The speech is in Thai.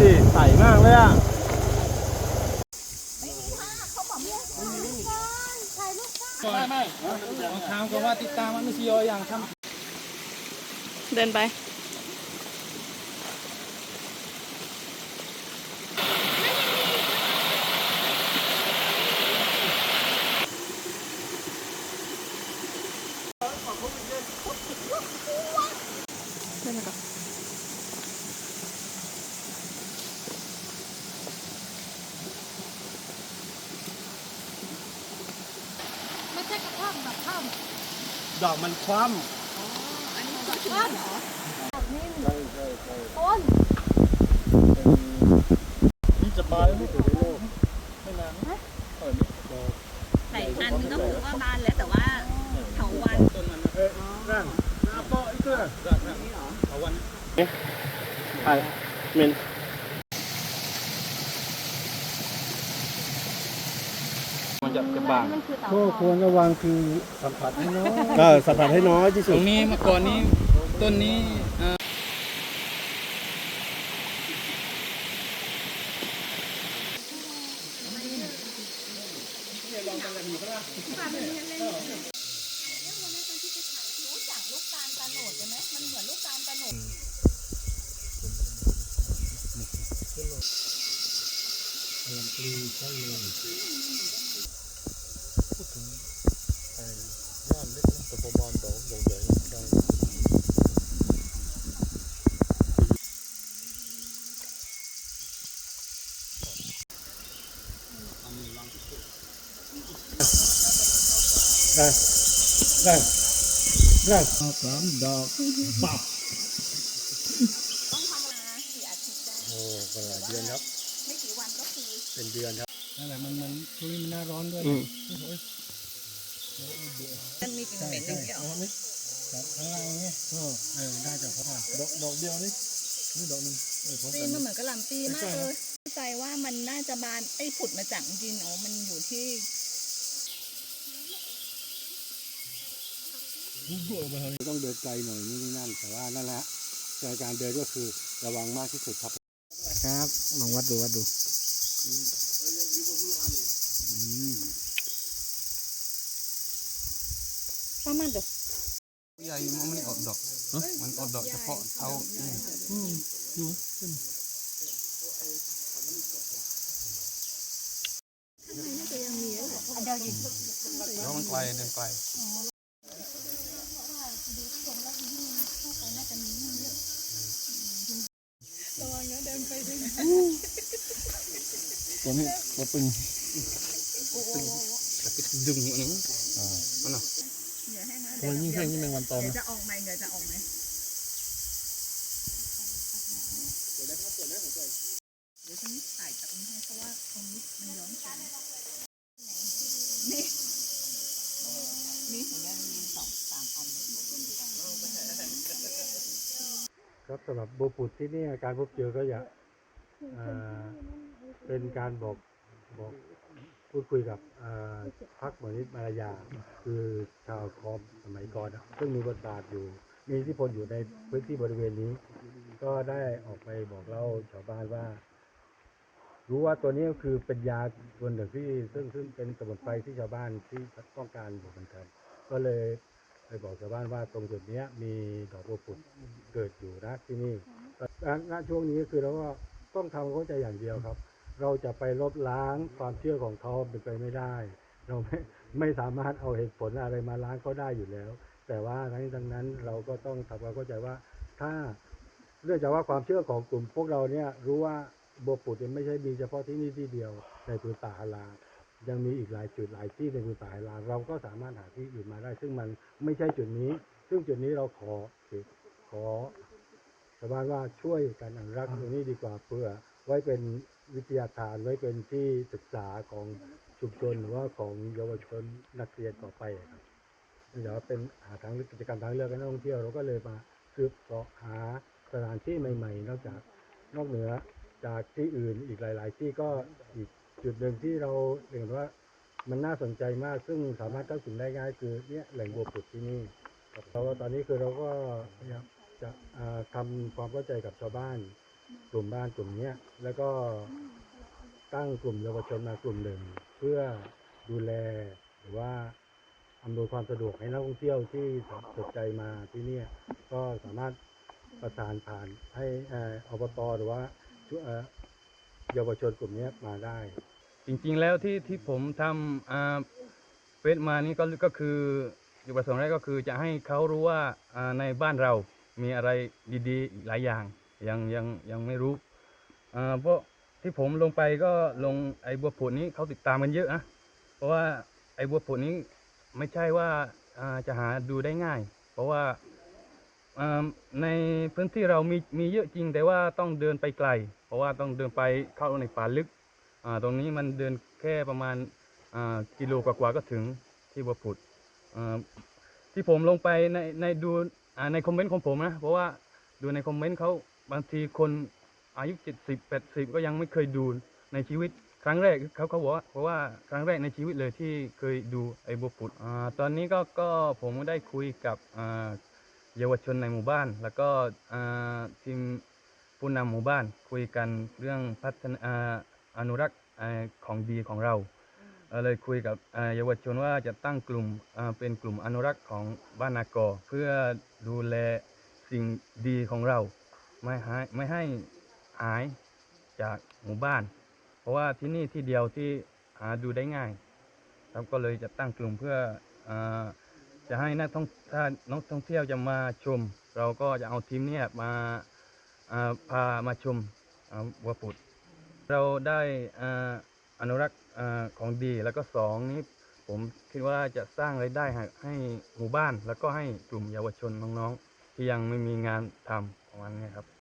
ดิใสมากเลยอะไม่ไม่ถามก็ว่าติดตามมันไม่ซีออย่างทเดินไป เดินไปก่อน ไม่ใช่กระท่อมแบบท่อม ดอกมันคว่อันนี้คือท่อมเหรอแบบนี้ต้นำนี่จะบานไม่ถึงโลกไม่นานเออนี่ดอกสายพันธุ์ก็คือว่าบานแล้วแต่ว่าเถาวันำต้นมันนะเอ้ยร่างน้าโปะอีกเกลือรักนะเอาวันใช่เมน มันจะจะบาง มันคือเต่าก็ควรระวังคือสัมผัสให้น้อยก็สัมผัสให้น้อยที่ตสุรด งนี้เมื่อก่อนนี้ต้นนี้เอ่อรู้จักลูกตาลตาโหนดใช่ไหมมันเหมือนลูกตาลตาโหนด ได้ได้ได้สามดอกปับต้องทำมาสี่อาทิตย์ได้โอ้ก็หลายเดือนครับ ไม่กี่วันก็คือ เป็นเดือนครับนั่นแหละมันมันช่วงนี้มันหน้าร้อนด้วยอืมมันมีกลิ่นเหม็นอย่างเดียวอ๋อนี่ข้างล่างนี่เออเออได้จากข้างล่างดอกดอกเดียวนี่นี่ดอกนึงเออพร้อมปีกันมันเหมือนกระหล่ำปีมากเลย เข้าใจว่ามันน่าจะบานไอ้ผุดมาจากดินอ๋อ มันอยู่ที่ ต้องเดินไกลหน่อยนี่นี่นั่นแต่ว่านั่นแหละแต่การเดินก็คือระวังมากที่สุดครับ ครับลองวัดดูวัดดูประมาณเดี๋ยวใหญ่มันไม่ออกดอกมันออกดอกเฉพาะเอาเดี๋ยวอีกแล้วมันไกล เดินไกลตัวนี้ตัวปึงดึงอันนี้มันเนาะตัวยิ่งแห้งยิ่งแมงวันตอมเดี๋ยวนะจะออกไหมเดี๋ยวจะออกไหมเดี๋ยวฉันถ่ายจากตรงนี้ให้เพราะว่าตรงนี้มันย้อนแสงนี่นี่เห็นไหมมันมีสองสามอัน ครับสำหรับโบปุดที่นี่การพบเจอก็อยากอ่าเป็นการบอกบอกพูดคุยกับอ่าพักมนิตมารยา คือชาวคอมสมัยก่อนซึ่งมีบทบาทอยู่ มีอิทธิพลอยู่ในพื้นที่บริเวณนี้ ก็ได้ออกไปบอกเล่าชาวบ้านว่า รู้ว่าตัวนี้คือเป็นยาตัวหนึ่งที่ซึ่งซึ่งเป็นสมุนไพรที่ชาวบ้านที่ต้องการอยู่เหมือนกัน ก็เลย ไปบอกชาวบ้านว่าตรงจุดเนี้ยมีดอกบัวผุดเกิดอยู่นะที่นี่ณช่วงนี้คือเราก็ต้องทำความเข้าใจอย่างเดียวครับ เราจะไปลบล้างความเชื่อของเขาเป็นไปไม่ได้ เราไม่ไม่สามารถเอาเหตุผลอะไรมาล้างเขาได้อยู่แล้ว แต่ว่าทั้งนี้ทั้งนั้นเราก็ต้องทำความเข้าใจว่า ถ้าเนื่องจากว่าความเชื่อของกลุ่มพวกเราเนี่ยรู้ว่าบัวปุดไม่ใช่มีเฉพาะที่นี่ที่เดียวในพื้นป่าฮารา ยังมีอีกหลายจุดหลายที่ในพื้นป่าฮาราเราก็สามารถหาที่อื่นมาได้ ซึ่งมันไม่ใช่จุดนี้ ซึ่งจุดนี้เราขอขอชาวบ้านว่าช่วยกันอนุรักษ์ตรงนี้ดีกว่าเพื่อไว้เป็นวิทยาทานไว้เป็นที่ศึกษาของชุมชนหรือว่าของเยาวชนนักเรียนต่อไปครับเดี๋ยวเป็นหาทางเลือกกิจกรรมทางเลือกให้นักท่องเที่ยวเราก็เลยมาสืบเสาะหาสถานที่ใหม่ ๆ นอกจากนอกเหนือจากที่อื่นอีกหลาย ๆ ที่ก็อีก จุดหนึ่งที่เราเห็นว่ามันน่าสนใจมาก ซึ่งสามารถเข้าถึงได้ง่ายคือเนี่ยแหล่งบัวผุดที่นี่ครับเราตอนนี้คือเราก็พยายามจะอ่าทำความเข้าใจกับชาวบ้าน กลุ่มบ้านกลุ่มเนี้ยแล้วก็ตั้งกลุ่มเยาวชนมากลุ่มหนึ่ง เพื่อดูแลหรือว่าอำนวยความสะดวกให้นักท่องเที่ยวที่สนใจมาที่นี่ก็สามารถประสานผ่านให้อบตหรือว่าชุเอ่อเยาวชนกลุ่มเนี้ยมาได้ จริงๆแล้วที่ที่ผมทำอ่าเฟซมานี่ก็ก็คือจุดประสงค์แรกก็คือจะให้เขารู้ว่าอ่าในบ้านเรามีอะไรดีๆ หลายอย่างยังยังยังไม่รู้อ่าเพราะที่ผมลงไปก็ลงไอ้บัวผุนี้เขาติดตามกันเยอะนะเพราะว่าไอ้บัวผุนี้ไม่ใช่ว่าอ่าจะหาดูได้ง่าย เพราะว่าอ่าในพื้นที่เรามีมีเยอะจริงแต่ว่าต้องเดินไปไกล เพราะว่าต้องเดินไปเข้าในป่าลึก ตรงนี้มันเดินแค่ประมาณกิโลกว่าๆก็ถึงที่บัวผุดอ่าที่ผมลงไปในในดูอ่าในคอมเมนต์ของผมนะ เพราะว่าดูในคอมเมนต์เขาบางทีคนอายุ 70 80 ก็ยังไม่เคยดูในชีวิตครั้งแรกเขาเขาบอกว่าเพราะว่าครั้งแรกในชีวิตเลยที่เคยดูไอ้บัวผุดอ่าตอนนี้ก็ก็ผมได้คุยกับเยาวชนในหมู่บ้าน แล้วก็อ่าทีมผู้นำหมู่บ้านคุยกันเรื่องพัฒนา อ่าอนุรักษ์อ่าของดีของเราเอ่อเลยคุยกับอ่าเยาวชนว่าจะตั้งกลุ่มอ่าเป็นกลุ่มอนุรักษ์ของบ้านนากอเพื่อดูแลสิ่งดีของเรา ไม่ให้ไม่ให้หายจากหมู่บ้าน เพราะว่าที่นี่ที่เดียวที่หาดูได้ง่ายครับก็เลยจะตั้งกลุ่มเพื่ออาจะให้นักท่องถ้านักท่องเที่ยวจะมาชม เราก็จะเอาทีมเนี้มาอ่าพามาชมอ่าวัวปุด เราได้อานุรักษ์ของดีแล้วก็สองนี้ผมคิดว่าจะสร้างรายได้ให้ให้หมู่บ้าน แล้วก็ให้กลุ่มเยาวชนน้องๆที่ยังไม่มีงานทำประมาณนี้ครับ